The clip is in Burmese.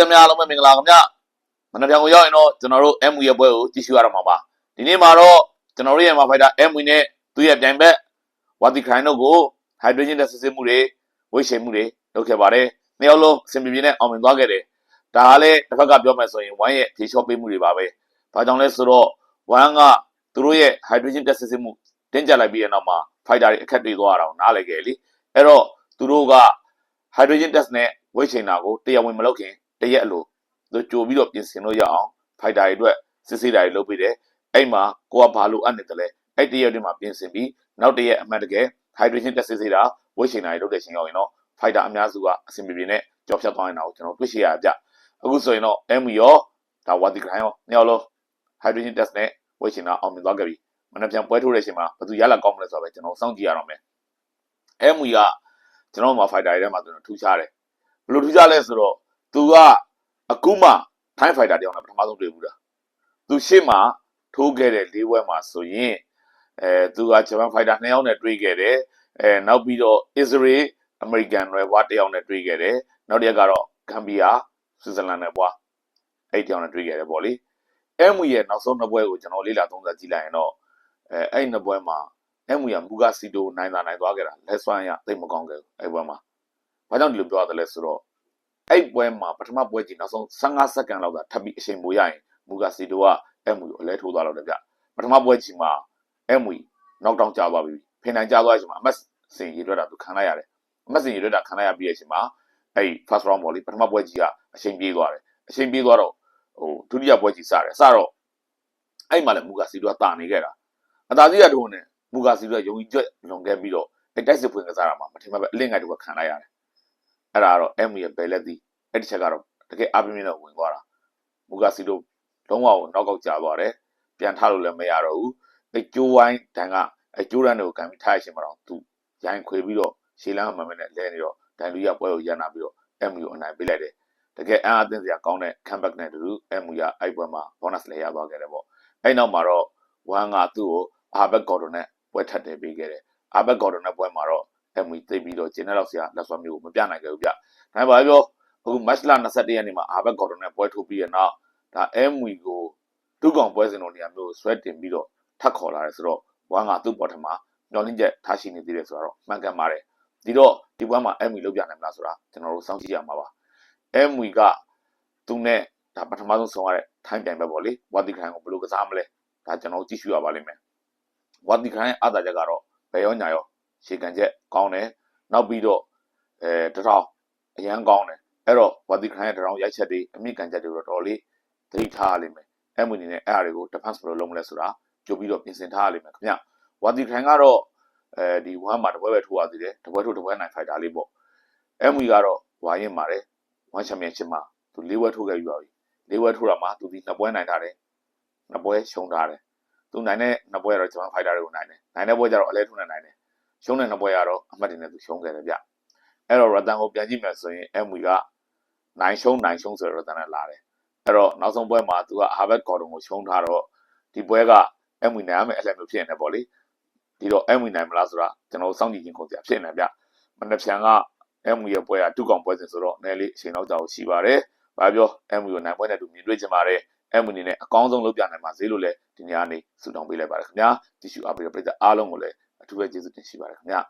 သမားအားလုံးပဲမင်္ဂလာခင်ဗျမနက်ဖြန်ကိုရောက်ရင်တော့ကျွန်တော်တို့ MU ရဲ့ပွဲကိုကြည့်ရှုရတော့မှာပါဒီနေ့မှာတော့ကျွန်တော်တို့ရဲ့မာဖိုက်တာ MU နဲ့သူ့ရဲ့ပြိုင်ဘက်ဝါတီခိုင်တို့ကို hydrogen နဲ့စစ်စစ်မှုတွေဝိတ်ချိန်မှုတွေလုပ်ခဲ့ပါတယ်နှစ်ယောက်လုံးအဆင်ပြေပြေနဲ့အောင်မြင်သွားခဲ့တယ်ဒါကလည်းတစ်ဖက်ကပြောမယ်ဆိုရင်ဝိုင်းရဲ့ဖြေလျှော့ပေးမှုတွေပါပဲဘာကြောင့်လဲဆိုတော့ဝိုင်းကသူတို့ရဲ့ hydrogen တက်စစ်စစ်မှုတင်းကြပ်လိုက်ပြီးတဲ့နောက်မှာ fighter တွေအခက်တွေ့သွားတာကိုနားလည်ခဲ့လေအဲ့တော့သူတို့က hydrogen test နဲ့ဝိတ်ချိန်တာကိုတရားဝင်မလုပ်ခင် တရက်အလိုသူကြိုပြီးတော့ပြင်ဆင်လို့ရအောင် fighter တွေအတွက်စစ်ဆေးတာတွေလုပ်ပေးတယ်အဲ့မှာကိုကဘာလို့အပ်နေတယ်လဲအဲ့တရက်တည်းမှာပြင်ဆင်ပြီးနောက်တရက်အမှန်တကယ် hydrogen test စစ်ဆေးတာဝိတ်ချိန်တာတွေလုပ်တဲ့ချိန်ရောက်ရင်တော့ fighter အများစုကအဆင်ပြေပြေနဲ့ကြောက်ဖြတ်သွားနေတာကိုကျွန်တော်တွေ့ရှိရကြအခုဆိုရင်တော့ M ရောဒါဝါတီဂရိုင်းရောနှစ်ယောက်လုံး hydrogen test နဲ့ဝိတ်ချိန်တာအောင်မြင်သွားခဲ့ပြီမနေ့ပြန်ပွဲထိုးတဲ့အချိန်မှာဘယ်သူရလာကောင်းမလဲဆိုတော့ပဲကျွန်တော်စောင့်ကြည့်ရအောင်မယ် M ကကျွန်တော်မှာ fighter တွေထဲမှာသူထူးခြားတယ်ဘယ်လိုထူးခြားလဲဆိုတော့ သူကအခုမှ time fighter တယောက်နဲ့ပထမဆုံးတွေ့ဘူးတာသူရှေ့မှာထိုးခဲ့တဲ့လေးပွဲမှာဆိုရင်အဲသူကဂျပန် fighter နှစ်ယောက်နဲ့တွေ့ခဲ့တယ်အဲနောက်ပြီးတော့ Israel American တွေဘွားတစ်ယောက်နဲ့တွေ့ခဲ့တယ်နောက်တစ်ယောက်ကတော့ Gambia ဆွစ်ဇာလန်နဲ့ဘွားအဲ့တစ်ယောက်နဲ့တွေ့ခဲ့တယ်ပေါ့လေ M ရဲ့နောက်ဆုံးနှစ်ပွဲကိုကျွန်တော်လေ့လာသုံးသပ်ကြည့်လိုက်ရင်တော့အဲအဲ့နှစ်ပွဲမှာ M ရမူဂါစီတိုနိုင်သာနိုင်သွားခဲ့တာလက်စွမ်းရသိပ်မကောင်းခဲ့ဘူးအဲ့ပွဲမှာဘာကြောင့်ဒီလိုပြောရသလဲဆိုတော့ အဲ့ပွဲမှာပထမပွဲကြီးနောက်ဆုံး15စက္ကန့်လောက်သာထပ်ပြီးအချိန်ပိုရရင်မူဂါစီတိုက M ကိုအလဲထိုးသွားတော့တယ်ဗျပထမပွဲကြီးမှာ M နောက်တောင်ကျသွားပြီဖင်နိုင်ကျသွားချိန်မှာအမတ်စင်ရေတွက်တာသူခံလိုက်ရတယ်အမတ်စင်ရေတွက်တာခံလိုက်ရပြီးတဲ့အချိန်မှာအဲ့ first round ပေါ့လေပထမပွဲကြီးကအချိန်ပြေးသွားတယ်အချိန်ပြေးသွားတော့ဟိုဒုတိယပွဲကြီးစတယ်စတော့အဲ့မှာလည်းမူဂါစီတိုကတာနေခဲ့တာအသာစီးရထိုးနေမူဂါစီတို့ကယုံကြည်ချက်လွန်ခဲ့ပြီးတော့အဲတိုက်စစ်ဖွင့်ကစားတာမှာမထင်မှတ်ပဲအလင့်ငိုက်တို့ကခံလိုက်ရတယ် အဲ့ဒါကတော့ M ရဲ့ဘယ်လက်သည်အဲ့ဒီချက်ကတော့တကယ်အပြင်းပြင်းနဲ့ဝင်သွားတာမူဂါစီတို့လုံးဝကိုနောက်ကောက်ကျသွားတယ်ပြန်ထားလို့လည်းမရတော့ဘူးအဲကျိုးဝိုင်းတန်ကအဲကျိုးရန်တွေကိုကန်ပြီးထားရရှင်မတော့သူရိုင်းခွေပြီးတော့ရှေးလန်းမှန်မှန်နဲ့လဲနေတော့ဒိုင်လူရပွဲကိုရန်နာပြီးတော့ M ကိုအနိုင်ပေးလိုက်တယ်တကယ်အံ့အသင့်စရာကောင်းတဲ့ comeback နဲ့တူတူ M ရအဲ့ပွဲမှာ bonus လဲရသွားခဲ့တယ်ပေါ့အဲ့နောက်မှာတော့ဝမ်ကသူ့ကိုအာဘက်ကော်ဒိုနဲ့ပွဲထပ်တယ်ပေးခဲ့တယ်။အာဘက်ဂေါ်ဒန်နဲ့ပွဲမှာတော့ MV သိပ်ပြီးတော့ကျင်းတဲ့လောက်ဆရာလက်စွမ်းမျိုးကိုမပြနိုင်ခဲ့ဘူးဗျ။ဒါပေမဲ့ပြောအခု match လ21ရက်နေ့မှာအာဘက်ဂေါ်ဒန်နဲ့ပွဲထိုးပြီးရနောက်ဒါ MV ကိုသူ့ကောင်ပွဲစဉ်လိုနေရာမျိုးဆွဲတင်ပြီးတော့ထပ်ခေါ်လာတယ်ဆိုတော့ဝမ်ကသူ့ပေါ်ထမှာညှော်လင်းချက်ထားရှိနေသေးတယ်ဆိုတော့မှန်ကန်ပါတယ်။ဒီတော့ဒီပွဲမှာ MV လောက်ပြနိုင်မလားဆိုတာကျွန်တော်တို့စောင့်ကြည့်ရမှာပါ။ MV ကသူနဲ့ဒါပထမဆုံးဆောင်ရတဲ့ထိုင်းပြိုင်ပဲပေါ့လေ။ဝါတီခိုင်ကိုဘယ်လိုကစားမလဲ။ဒါကျွန်တော်ကြည့်ရှုရပါလိမ့်မယ်။ဝါတီခိုင်ရဲ့အသာချက်ကတော့ဘယ်ရောညာရော ရှေကန်ချက်ကောင်းတယ်နောက်ပြီးတော့အဲတထောင်အရန်ကောင်းတယ်အဲ့တော့ဝါတီခရိုင်ရဲ့တထောင်ရိုက်ချက်တွေအမြင့်ကန်ချက်တွေတော့တော်လေးသတိထားရလိမ့်မယ်အဲ့မွေနေနဲ့အဲ့အရာတွေကို defense ဘယ်လိုလုပ်မလဲဆိုတာကြိုပြီးတော့ပြင်ဆင်ထားရလိမ့်မယ်ခင်ဗျဝါတီခရိုင်ကတော့အဲဒီဝမ်းမှာတပွဲပဲထိုးရသေးတယ်တပွဲထိုးတပွဲနိုင်ဖိုက်တာလေးပေါ့အဲ့မွေကတော့ဝါရင်ပါတယ်ဝမ်းချန်ပီယံရှစ်မှာသူ၄ပွဲထိုးခဲ့ပြီးပါပြီ၄ပွဲထိုးတာမှာသူဒီနှစ်ပွဲနိုင်ထားတယ်နှစ်ပွဲရှုံးထားတယ်သူနိုင်တဲ့နှစ်ပွဲကတော့ဂျပန်ဖိုက်တာတွေကိုနိုင်တယ်နိုင်တဲ့ပွဲကျတော့အလဲထုံးနဲ့နိုင်တယ် ရှုံးတဲ့နှစ်ပွဲကတော့အမှတ်တွေနဲ့သူရှုံးခဲ့တယ်ဗျအဲ့တော့ရတန်ကိုပြန်ကြည့်မယ်ဆိုရင် MV ကနိုင်ရှုံးနိုင်ရှုံးဆိုရတန်နဲ့လာတယ်အဲ့တော့နောက်ဆုံးပွဲမှာသူက Harvard Gordon ကိုရှုံးထားတော့ဒီပွဲက MV နိုင်ရမယ်အလှည့်မျိုးဖြစ်နေတယ်ပေါ့လေဒီတော့ MV နိုင်မလားဆိုတာကျွန်တော်စောင့်ကြည့်ခြင်းခုစရာဖြစ်နေဗျမနေ့ဖြန်က MV ရဲ့ပွဲကတူကောင်ပွဲစဉ်ဆိုတော့နည်းလေးအချိန်တော့ကြာရှိပါတယ်ဘာပြော MV ကိုနိုင်ပွဲနဲ့တူမြင်တွေ့ကြပါတယ် M အနေနဲ့အကောင်းဆုံးလုပ်ပြနိုင်ပါစေလို့လည်းဒီနေ့ကနေဆုတောင်းပေးလိုက်ပါတယ်ခင်ဗျာတ िश ူအပ်ပြီးတော့ပြည်သက်အားလုံးကိုလည်း အထူးပဲကျေးဇူးတင်ရှိပါတယ်ခင်ဗျာ